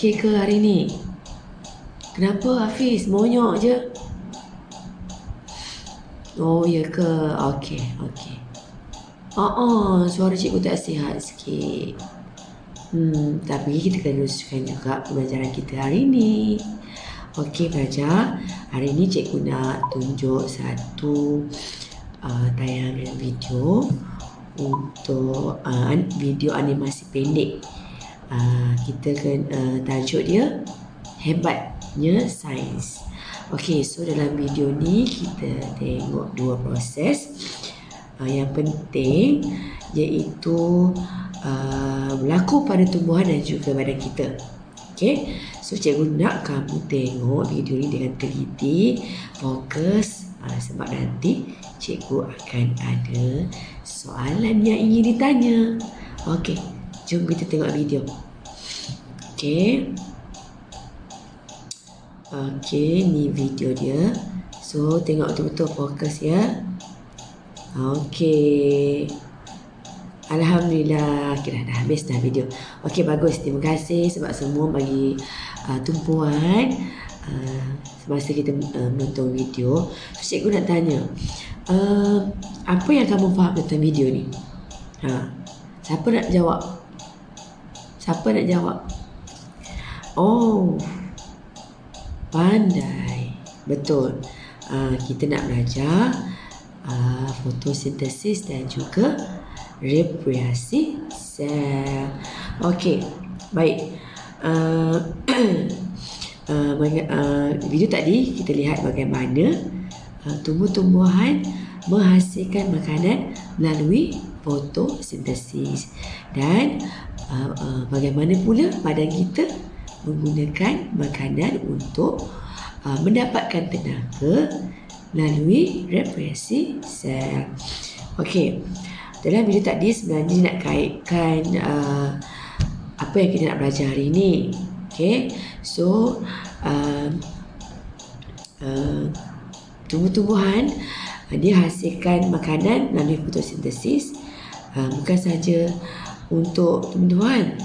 Okey ke hari ni? Kenapa Hafiz monyok je? Oh ya ke? Okey, okey. Oh, oh, suara cikgu tak sihat sikit. Hmm, tapi kita kena teruskan juga pembelajaran kita hari ni. Okey pelajar, hari ni cikgu nak tunjuk satu uh, tayangan video untuk uh, video animasi pendek uh, kita kan uh, tajuk dia hebatnya sains. Okey, so dalam video ni kita tengok dua proses uh, yang penting iaitu uh, berlaku pada tumbuhan dan juga badan kita. Okey, so cikgu nak kamu tengok video ni dengan teliti, fokus uh, sebab nanti cikgu akan ada soalan yang ingin ditanya. Okey, jom kita tengok video. Okey. Okey, ni video dia. So, tengok betul-betul fokus ya. Okey. Alhamdulillah. Okay, dah, dah habis dah video. Okey, bagus. Terima kasih sebab semua bagi uh, tumpuan uh, semasa kita uh, menonton video. So, cikgu nak tanya. Uh, apa yang kamu faham tentang video ni? Ha. Siapa nak jawab? Siapa nak jawab? Oh, pandai. Betul. Uh, kita nak belajar uh, fotosintesis dan juga reproduksi sel. Okey, baik. Uh, uh, uh, video tadi kita lihat bagaimana uh, tumbuh-tumbuhan menghasilkan makanan melalui fotosintesis dan uh, uh, bagaimana pula badan kita menggunakan makanan untuk uh, mendapatkan tenaga melalui reproduksi sel. Okey. Dalam video tadi sebenarnya nak kaitkan uh, apa yang kita nak belajar hari ini. Okey. So uh, uh, tumbuh-tumbuhan uh, dia hasilkan makanan melalui fotosintesis uh, bukan saja untuk tumbuhan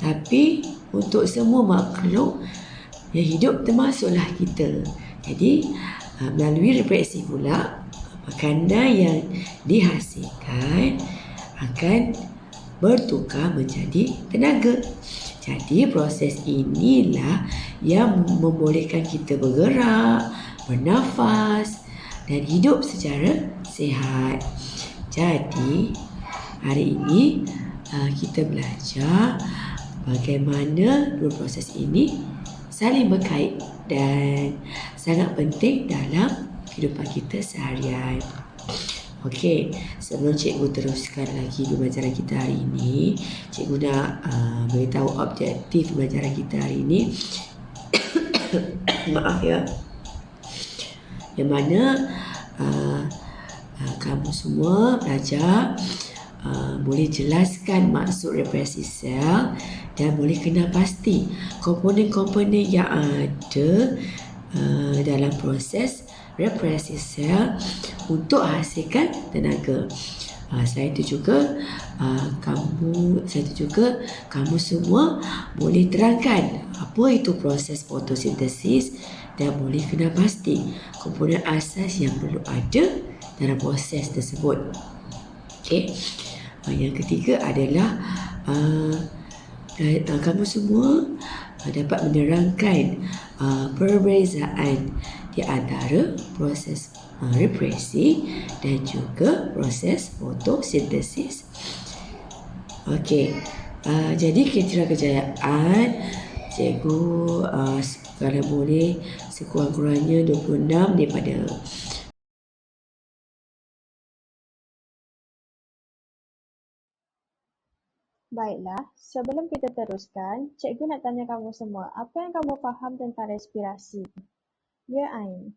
tapi untuk semua makhluk yang hidup termasuklah kita. Jadi uh, melalui reproduksi pula makanan yang dihasilkan akan bertukar menjadi tenaga. Jadi proses inilah yang membolehkan kita bergerak, bernafas dan hidup secara sihat. Jadi hari ini uh, kita belajar bagaimana dua proses ini saling berkait dan sangat penting dalam kehidupan kita seharian. Okey, sebelum cikgu teruskan lagi pembelajaran kita hari ini, cikgu nak uh, beritahu objektif pembelajaran kita hari ini. Maaf ya. Yang mana uh, uh, kamu semua belajar uh, boleh jelaskan maksud represi sel dan boleh kenal pasti komponen-komponen yang ada uh, dalam proses represi sel untuk hasilkan tenaga. Uh, selain itu juga uh, kamu selain itu juga kamu semua boleh terangkan apa itu proses fotosintesis dan boleh kenal pasti komponen asas yang perlu ada dalam proses tersebut. Okey. Uh, yang ketiga adalah uh, uh, kamu semua uh, dapat menerangkan uh, perbezaan di antara proses uh, represi dan juga proses fotosintesis. Okey. Uh, jadi kriteria kejayaan cikgu uh, kalau boleh sekurang-kurangnya 26 daripada Baiklah, sebelum kita teruskan, cikgu nak tanya kamu semua, apa yang kamu faham tentang respirasi? Ya, Ain.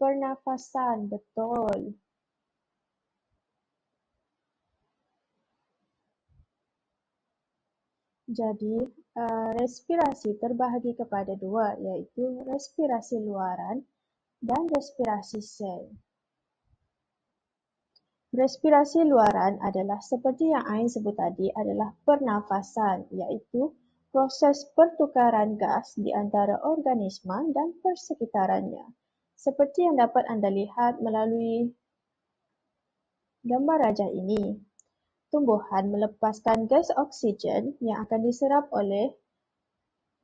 Pernafasan, betul. Jadi, uh, respirasi terbahagi kepada dua, iaitu respirasi luaran dan respirasi sel. Respirasi luaran adalah seperti yang Ain sebut tadi adalah pernafasan iaitu proses pertukaran gas di antara organisma dan persekitarannya. Seperti yang dapat anda lihat melalui gambar rajah ini, tumbuhan melepaskan gas oksigen yang akan diserap oleh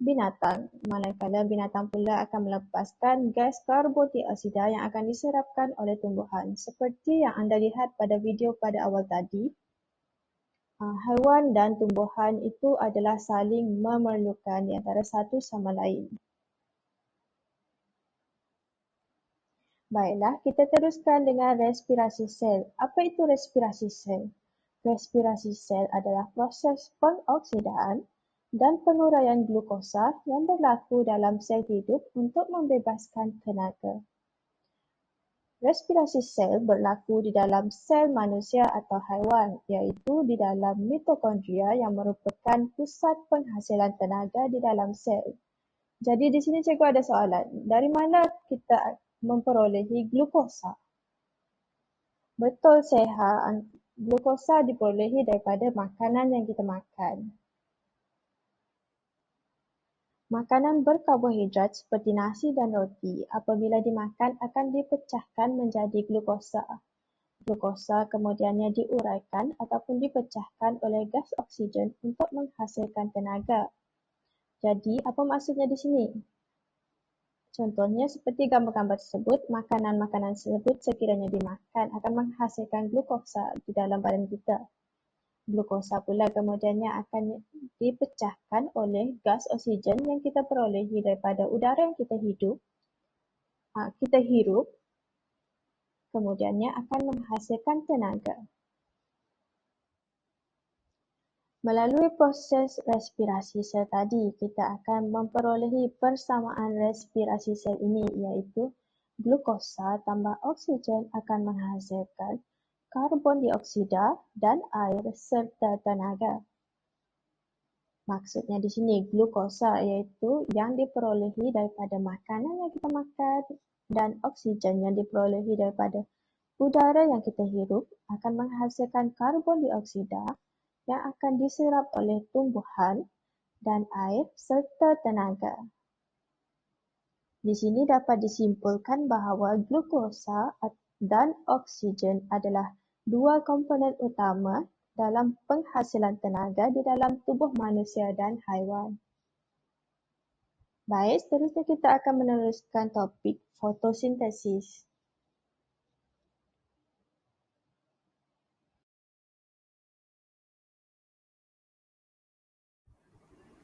binatang, manakala binatang pula akan melepaskan gas karbon dioksida yang akan diserapkan oleh tumbuhan. Seperti yang anda lihat pada video pada awal tadi, ah, haiwan dan tumbuhan itu adalah saling memerlukan di antara satu sama lain. Baiklah, kita teruskan dengan respirasi sel. Apa itu respirasi sel? Respirasi sel adalah proses pengoksidaan dan penguraian glukosa yang berlaku dalam sel hidup untuk membebaskan tenaga. Respirasi sel berlaku di dalam sel manusia atau haiwan iaitu di dalam mitokondria yang merupakan pusat penghasilan tenaga di dalam sel. Jadi di sini cikgu ada soalan, dari mana kita memperolehi glukosa? Betul Seha, glukosa diperolehi daripada makanan yang kita makan. Makanan berkarbohidrat seperti nasi dan roti apabila dimakan akan dipecahkan menjadi glukosa. Glukosa kemudiannya diuraikan ataupun dipecahkan oleh gas oksigen untuk menghasilkan tenaga. Jadi, apa maksudnya di sini? Contohnya seperti gambar-gambar tersebut, makanan-makanan tersebut sekiranya dimakan akan menghasilkan glukosa di dalam badan kita. Glukosa pula kemudiannya akan dipecahkan oleh gas oksigen yang kita perolehi daripada udara yang kita hidup, ah, kita hirup, kemudiannya akan menghasilkan tenaga. Melalui proses respirasi sel tadi, kita akan memperolehi persamaan respirasi sel ini iaitu glukosa tambah oksigen akan menghasilkan karbon dioksida, dan air serta tenaga. Maksudnya di sini glukosa iaitu yang diperolehi daripada makanan yang kita makan dan oksigen yang diperolehi daripada udara yang kita hirup akan menghasilkan karbon dioksida yang akan diserap oleh tumbuhan dan air serta tenaga. Di sini dapat disimpulkan bahawa glukosa dan oksigen adalah dua komponen utama dalam penghasilan tenaga di dalam tubuh manusia dan haiwan. Baik, seterusnya kita akan meneruskan topik fotosintesis.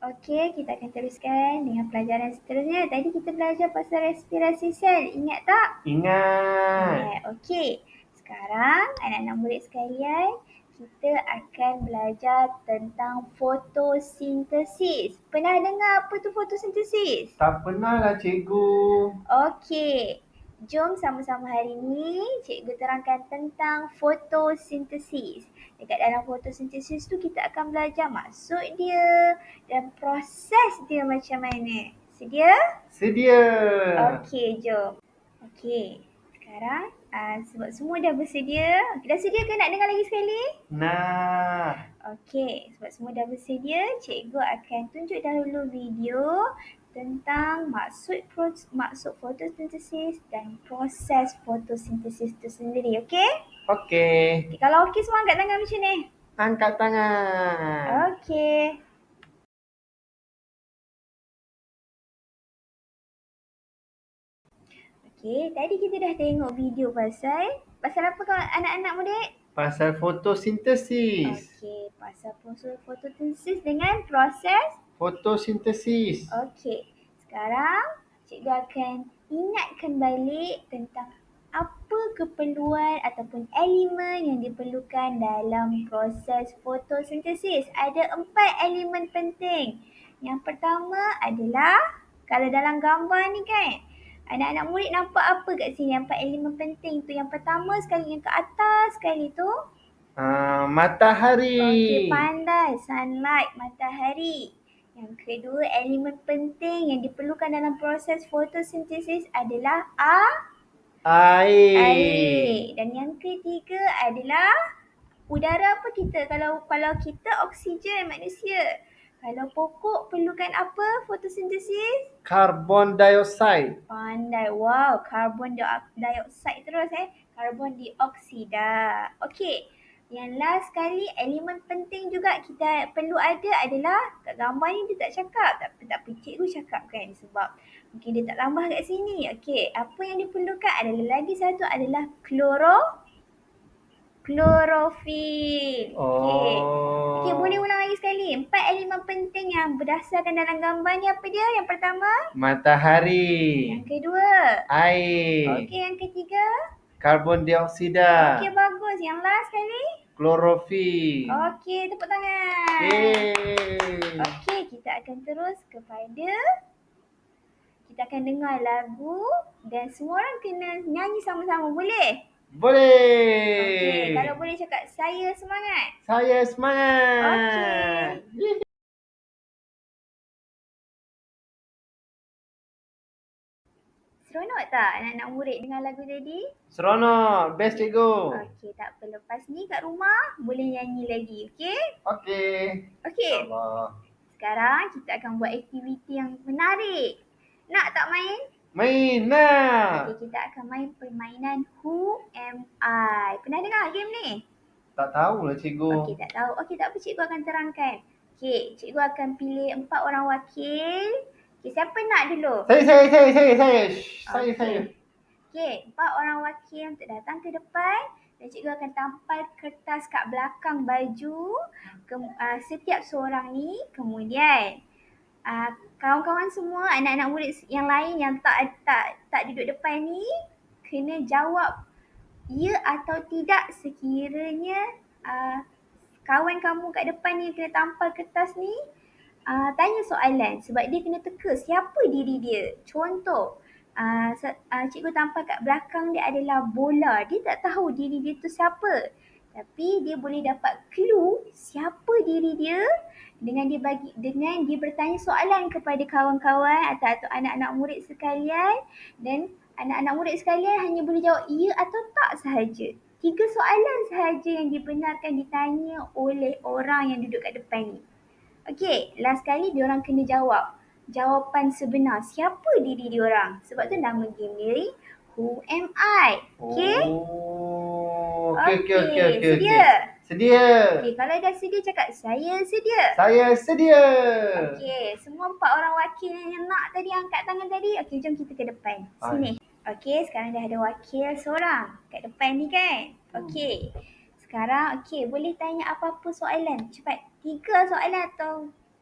Okey, kita akan teruskan dengan pelajaran seterusnya. Tadi kita belajar pasal respirasi sel. Ingat tak? Ingat. Okey. Sekarang anak-anak murid sekalian, kita akan belajar tentang fotosintesis. Pernah dengar apa tu fotosintesis? Tak pernah lah cikgu. Okey. Jom sama-sama hari ini cikgu terangkan tentang fotosintesis. Dekat dalam fotosintesis tu kita akan belajar maksud dia dan proses dia macam mana. Sedia? Sedia. Okey, jom. Okey. Sekarang uh, sebab semua dah bersedia. Dah sedia ke nak dengar lagi sekali? Nah. Okey, sebab semua dah bersedia, cikgu akan tunjuk dahulu video tentang maksud maksud fotosintesis dan proses fotosintesis itu sendiri, okey? Okey. Okay, kalau okey semua angkat tangan macam ni. Angkat tangan. Okey. Okey, tadi kita dah tengok video pasal pasal apa kau anak-anak murid? Pasal fotosintesis. Okey, pasal proses fotosintesis dengan proses fotosintesis. Okey. Sekarang cikgu akan ingatkan balik tentang apa keperluan ataupun elemen yang diperlukan dalam proses fotosintesis. Ada empat elemen penting. Yang pertama adalah kalau dalam gambar ni kan, Anak-anak murid nampak apa kat sini? Nampak elemen penting tu. Yang pertama sekali, yang ke atas sekali tu. Uh, matahari. Okey, pandai. Sunlight, matahari. Yang kedua, elemen penting yang diperlukan dalam proses fotosintesis adalah Air. Air. Dan yang ketiga adalah udara apa kita? Kalau kalau kita oksigen manusia. Kalau pokok perlukan apa fotosintesis? Carbon dioxide. Pandai. Wow, karbon dio- dioksida terus eh. Karbon dioksida. Okey. Yang last sekali elemen penting juga kita perlu ada adalah kat gambar ni dia tak cakap. Tak apa, tak apa. Cikgu cakap kan sebab mungkin dia tak tambah kat sini. Okey. Apa yang diperlukan adalah lagi satu adalah kloro klorofil. Okey. Oh. Okey, boleh ulang lagi sekali. Empat elemen penting yang berdasarkan dalam gambar ni apa dia? Yang pertama, Matahari. yang kedua. Air. Okey, yang ketiga. Karbon dioksida. Okey, bagus. Yang last sekali. Klorofil. Okey, tepuk tangan. Yeay. Okey, kita akan terus kepada kita akan dengar lagu dan semua orang kena nyanyi sama-sama. Boleh? Boleh. Okey, kalau boleh cakap saya semangat. Saya semangat. Okey. Seronok tak anak-anak murid dengar lagu tadi? Seronok. Best cikgu. Okey, tak apa. Lepas ni kat rumah boleh nyanyi lagi. Okey? Okey. Okey. Sekarang kita akan buat aktiviti yang menarik. Nak tak main? Main nak. Okey, kita akan main permainan Who Am I. Pernah dengar game ni? Tak tahulah cikgu. Okey, tak tahu. Okey, tak apa. Cikgu akan terangkan. Okey, cikgu akan pilih empat orang wakil. Okey, siapa nak dulu? Saya, saya, saya, saya, saya. Shh, Saya, Okey. saya. Okey, empat orang wakil untuk datang ke depan dan cikgu akan tampal kertas kat belakang baju ke, uh, setiap seorang ni. Kemudian kawan-kawan semua, anak-anak murid yang lain yang tak tak tak duduk depan ni kena jawab ya atau tidak sekiranya uh, kawan kamu kat depan ni kena tampal kertas ni uh, tanya soalan sebab dia kena teka siapa diri dia. Contoh, uh, uh, cikgu tampal kat belakang dia adalah bola. Dia tak tahu diri dia tu siapa. Tapi dia boleh dapat clue siapa diri dia dengan dia bagi dengan dia bertanya soalan kepada kawan-kawan atau, atau anak-anak murid sekalian dan anak-anak murid sekalian hanya boleh jawab ya atau tak sahaja. Tiga soalan sahaja yang dibenarkan ditanya oleh orang yang duduk kat depan ni. Okey, last kali diorang kena jawab jawapan sebenar. Siapa diri diorang? Sebab tu nama game ni Who Am I? Okey? Oh. Okey, okey, okey, okey. Sedia? Sedia. Okey, kalau dah sedia cakap saya sedia. Saya sedia. Okey, semua empat orang wakil yang nak tadi angkat tangan tadi. Okey, jom kita ke depan. Sini. Okey, sekarang dah ada wakil seorang kat depan ni kan. Okey. Sekarang okey, boleh tanya apa-apa soalan. Cepat. Tiga soalan atau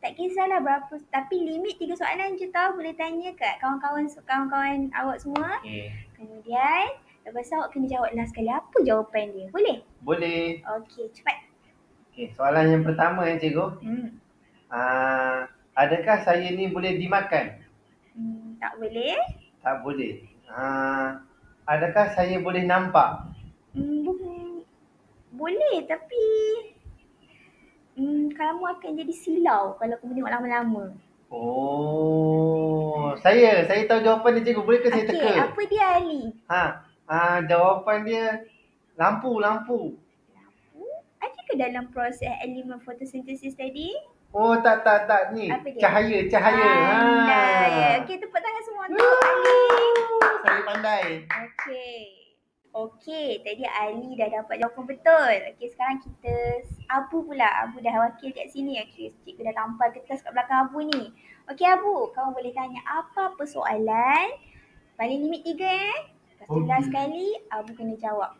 tak kisahlah berapa. Tapi limit tiga soalan je tau. Boleh tanya kat kawan-kawan kawan-kawan awak semua. Okey. Kemudian, lepas tu awak kena jawab last kali apa jawapan dia. Boleh? Boleh. Okey, cepat. Okey, soalan yang pertama ya cikgu. Hmm. Ah, adakah saya ni boleh dimakan? hmm tak boleh. Tak boleh. Ah, adakah saya boleh nampak? Hmm, bu- boleh tapi hmm, kamu akan jadi silau kalau kamu tengok lama-lama. Oh, saya, saya tahu jawapan dia cikgu. Boleh ke saya Okey, teka? apa dia Ali? Ha, ah, jawapan dia lampu, lampu. Lampu? Ada ke dalam proses elemen fotosintesis tadi? Oh, tak, tak, tak. Ni, Apa dia? cahaya, cahaya. Pandai. Ha. Okey, tepuk tangan semua untuk Ali. Saya pandai. Okey. Okey, tadi Ali dah dapat jawapan betul. Okey, sekarang kita Abu pula. Abu dah wakil kat sini. Okey, cikgu dah tampal kertas kat belakang Abu ni. Okey Abu, kamu boleh tanya apa-apa soalan. Paling limit tiga eh. Lepas tu Okey. last kali Abu kena jawab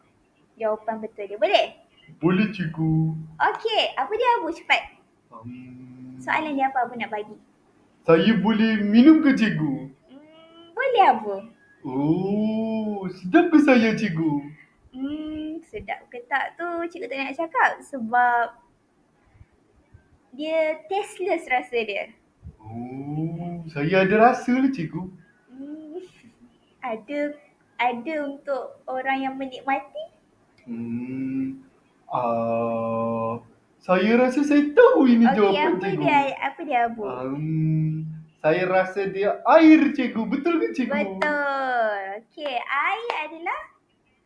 jawapan betul dia. Boleh? Boleh cikgu. Okey, apa dia Abu? Cepat. Um, Soalan dia apa Abu nak bagi? saya boleh minum ke cikgu? Hmm, boleh Abu? Oh, sedap ke saya cikgu? Hmm, sedap ke tak tu cikgu tak nak cakap sebab dia tasteless rasa dia. Oh, saya ada rasa lah cikgu. Hmm, ada ada untuk orang yang menikmati. Hmm, ah, saya rasa saya tahu ini Okey, jawapan apa cikgu. dia apa dia Abu? Um, Saya rasa dia air cikgu. Betul ke cikgu? Betul. Okey, air adalah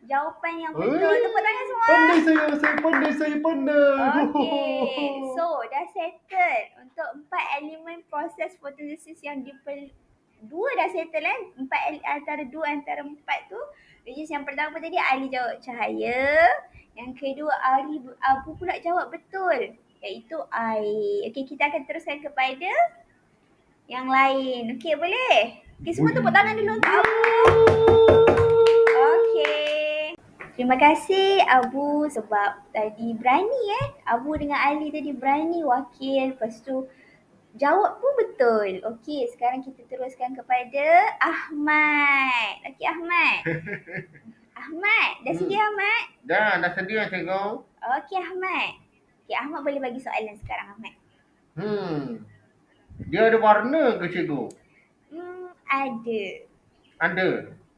jawapan yang betul. Oi, Tepuk tangan semua. Pandai saya, saya pandai, saya pandai. Okey. So, dah settle untuk empat elemen proses fotosintesis yang diperlu Dua dah settle kan? Empat antara dua antara empat tu. Which is yang pertama tadi Ali jawab cahaya. Yang kedua Ali Abu pula jawab betul. Iaitu air. Okey, kita akan teruskan kepada yang lain. Okey, boleh? Okey, semua tepuk tangan dulu untuk Abu. Terima kasih Abu sebab tadi berani eh. Abu dengan Ali tadi berani wakil. Lepas tu jawab pun betul. Okey, sekarang kita teruskan kepada Ahmad. Okey Ahmad. Ahmad, dah Hmm. sedia Ahmad? Dah, dah sedia cikgu. Okey Ahmad. Okey, Ahmad boleh bagi soalan sekarang Ahmad. Hmm. Dia ada warna ke cikgu? Hmm, ada. Ada.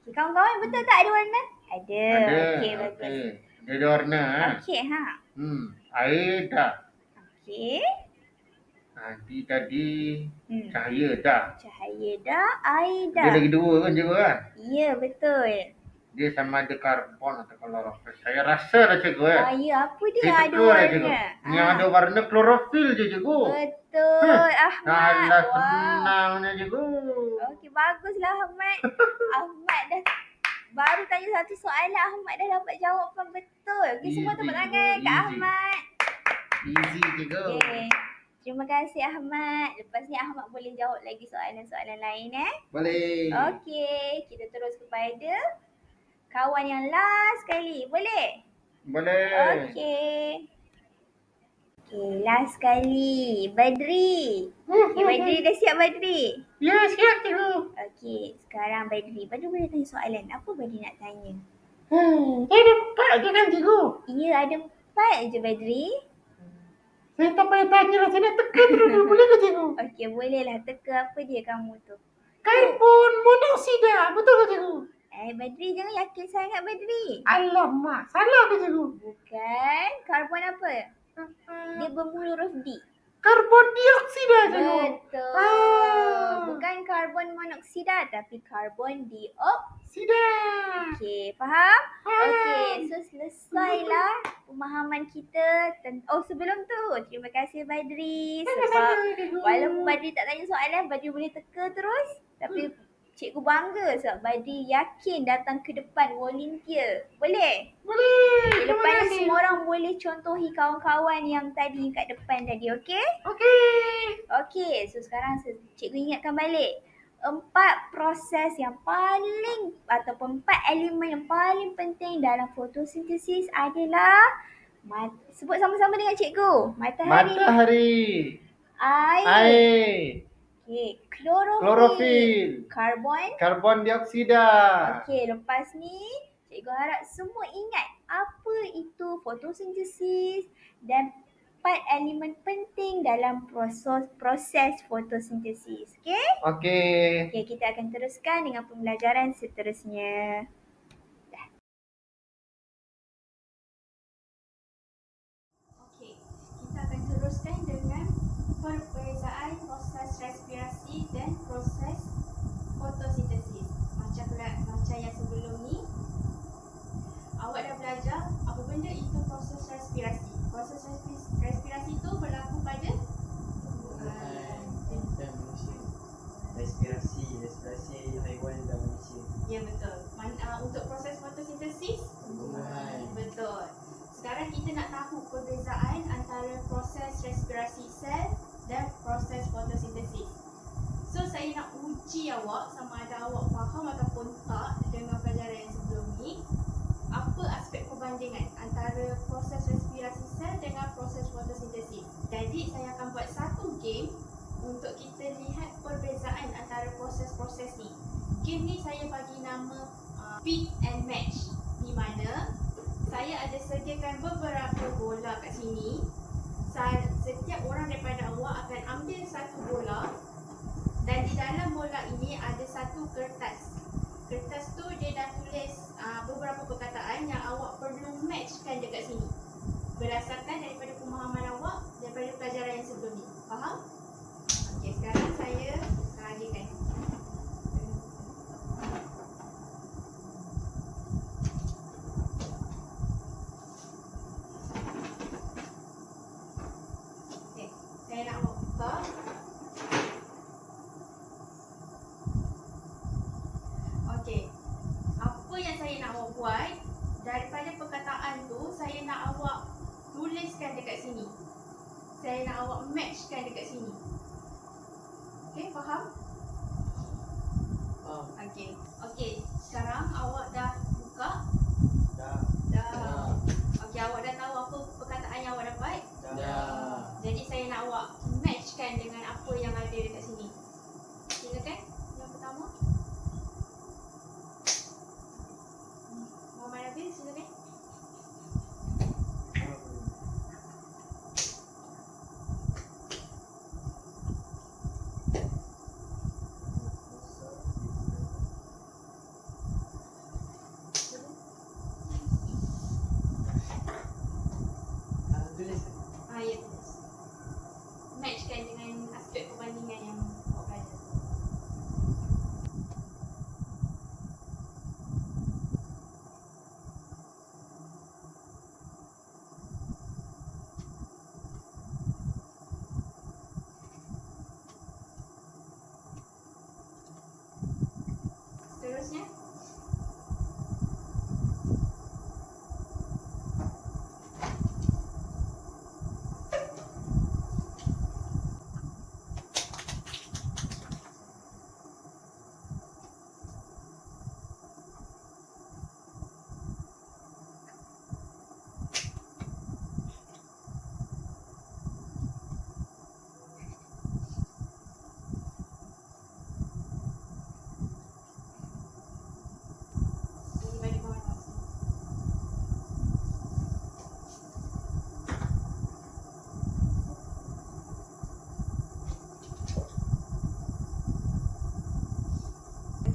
Okay, kawan-kawan betul tak ada warna? Ada. Ada. Okey, bagus. Okey. Dia ada warna. Ha? Okey, ha. Hmm. Air dah. Okey. Nanti tadi Hmm. cahaya dah. Cahaya dah, air Dia dah. lagi dua kan cikgu kan? Ya, betul. Dia sama ada karbon atau klorofil. Saya rasa dah cikgu kan? Ah, ya, apa dia Saya ada teka dah, cikgu. warna? Yang Ah, ada warna klorofil je cikgu. Betul, Ahmad. Alah Wow. senangnya cikgu. Okey, baguslah Ahmad. Ahmad dah baru tanya satu soalan Ahmad dah dapat jawapan betul. Okey, semua tepuk tangan kat Ahmad. Easy cikgu. Okey. Terima kasih Ahmad. Lepas ni Ahmad boleh jawab lagi soalan-soalan lain eh. Boleh. Okey, kita terus kepada kawan yang last sekali. Boleh? Boleh. Okey. Okey, last sekali. Badri. Okey, Badri dah siap Badri? Ya, siap cikgu. Okey, sekarang Badri. Badri boleh tanya soalan. Apa Badri nak tanya? Hmm, saya ada empat je kan cikgu. Ya, ada empat je Badri. Saya tak payah tanya lah, saya nak teka dulu. Boleh ke cikgu? Okey, bolehlah teka apa dia kamu tu. Karbon monoksida, betul ke cikgu? Eh, Badri jangan yakin sangat Badri. Alamak, salah ke cikgu? Bukan. Karbon apa? Dia bermula huruf D. Karbon dioksida Betul. Ah. Bukan karbon monoksida tapi karbon dioksida. Sida. Okey, faham? Ah. Okey, so selesailah pemahaman kita. Ten- oh, sebelum tu, terima kasih Badri. Sebab walaupun Badri tak tanya soalan, Badri boleh teka terus. Tapi cikgu bangga sebab Badri yakin datang ke depan volunteer. Boleh? Boleh. Lepas ni semua orang boleh contohi kawan-kawan yang tadi kat depan tadi, okey? Okey. Okey, so sekarang se- cikgu ingatkan balik. Empat proses yang paling ataupun empat elemen yang paling penting dalam fotosintesis adalah mat, sebut sama-sama dengan cikgu. Matahari, Matahari. air, Air. Okey, klorofil, Klorofil. karbon. Karbon dioksida. Okey, lepas ni cikgu harap semua ingat apa itu fotosintesis dan empat elemen penting dalam proses proses fotosintesis. Okey? Okey. Okey, kita akan teruskan dengan pembelajaran seterusnya. Okey, kita akan teruskan dengan perbezaan proses respirasi dan proses fotosintesis. Macam macam yang sebelum ni, awak dah belajar apa benda itu proses respirasi. Proses respi- respirasi tu berlaku pada Tumbuhan, dan manusia. Respirasi, respirasi haiwan dan manusia. Ya betul. Man, uh, untuk proses fotosintesis Tumbuhan. Betul. Sekarang kita nak tahu perbezaan antara proses respirasi sel dan proses fotosintesis. So saya nak uji awak sama ada awak faham ataupun tak dengan pelajaran yang sebelum ni. Apa aspek perbandingan antara proses respirasi sel dengan proses fotosintesis. Jadi saya akan buat satu game untuk kita lihat perbezaan antara proses-proses ni. Game ni saya bagi nama uh, Pick and Match di mana saya ada sediakan beberapa bola kat sini. Sa- Setiap orang daripada awak akan ambil satu bola dan di dalam bola ini ada satu kertas. Kertas tu dia dah tulis Saya nak awak buat? Daripada perkataan tu saya nak awak tuliskan dekat sini. Saya nak awak match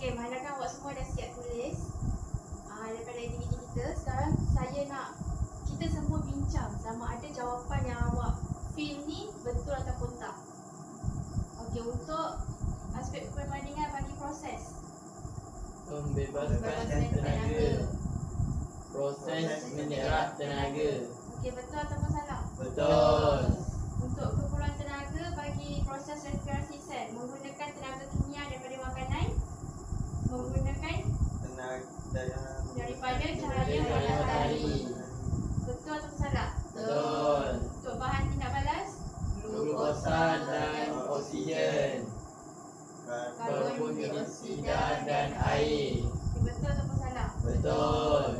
Okey, mengharapkan awak semua dah siap tulis uh, daripada aktiviti kita. Sekarang saya nak kita semua bincang sama ada jawapan yang awak feel ni betul ataupun tak. Okey, untuk aspek perbandingan bagi proses. Membebaskan Bebaskan tenaga. Proses menyerap tenaga. Okey, betul ataupun salah? Betul. Untuk keperluan tenaga bagi proses respirasi sel menggunakan tenaga kimia makanan menggunakan Tenaga daripada cahaya Cahaya matahari. Betul atau salah? Betul. Untuk bahan tindak balas Glukosa dan oksigen. karbon dioksida dan air. Betul ataupun salah? Betul.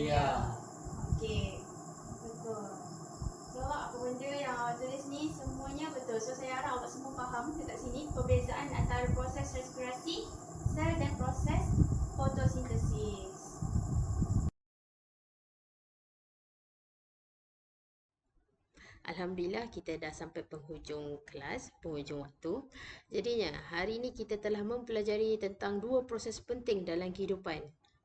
Mitokondria. Okey. Betul. So apa benda yang awak tulis ni semuanya betul. So saya harap awak semua faham dekat sini perbezaan antara proses respirasi sel dan proses fotosintesis. Alhamdulillah kita dah sampai penghujung kelas, penghujung waktu. Jadinya hari ini kita telah mempelajari tentang dua proses penting dalam kehidupan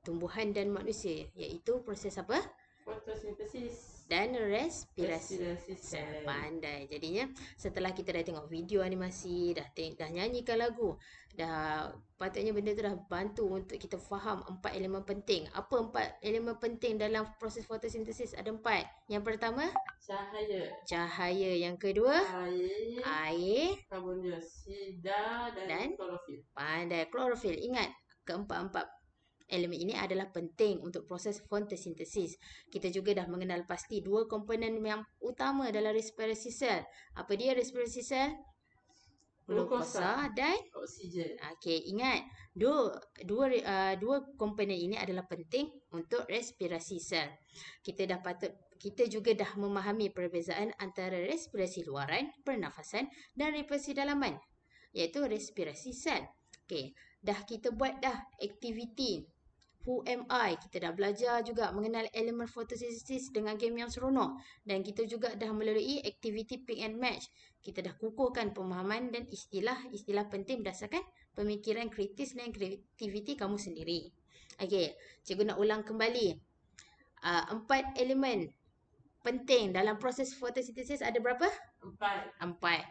tumbuhan dan manusia iaitu proses apa? Fotosintesis. Dan respirasi. Respirasi. Pandai. Jadinya setelah kita dah tengok video animasi, dah teng- dah nyanyikan lagu, dah patutnya benda tu dah bantu untuk kita faham empat elemen penting. Apa empat elemen penting dalam proses fotosintesis? Ada empat. Yang pertama, Cahaya. cahaya. Yang kedua, Air. air. Karbon dioksida dan, Dan? klorofil. Pandai. Klorofil. Ingat, keempat-empat elemen ini adalah penting untuk proses fotosintesis. Kita juga dah mengenal pasti dua komponen yang utama dalam respirasi sel. Apa dia respirasi sel? Glukosa dan Oksigen. okey ingat dua dua uh, dua komponen ini adalah penting untuk respirasi sel. Kita dah patut kita juga dah memahami perbezaan antara respirasi luaran, pernafasan dan respirasi dalaman iaitu respirasi sel. Okey, dah kita buat dah aktiviti Who am I? Kita dah belajar juga mengenal elemen fotosintesis dengan game yang seronok dan kita juga dah melalui aktiviti pick and match. Kita dah kukuhkan pemahaman dan istilah-istilah penting berdasarkan pemikiran kritis dan kreativiti kamu sendiri. Okey, cikgu nak ulang kembali. Uh, empat elemen penting dalam proses fotosintesis ada berapa? Empat. Empat.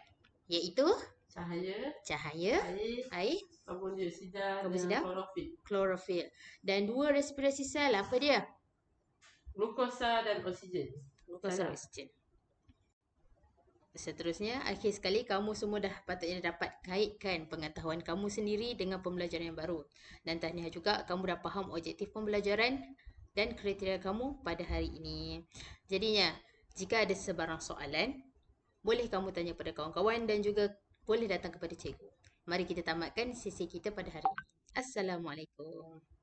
Iaitu Cahaya. cahaya, Air. air, Karbon dioksida Karbon dan klorofil. klorofil. Dan dua respirasi sel apa dia? Glukosa dan oksigen. Glukosa Salah. oksigen. Seterusnya, akhir sekali kamu semua dah patutnya dapat kaitkan pengetahuan kamu sendiri dengan pembelajaran yang baru. Dan tahniah juga kamu dah faham objektif pembelajaran dan kriteria kamu pada hari ini. Jadinya, jika ada sebarang soalan, boleh kamu tanya pada kawan-kawan dan juga boleh datang kepada cikgu. Mari kita tamatkan sesi kita pada hari ini. Assalamualaikum.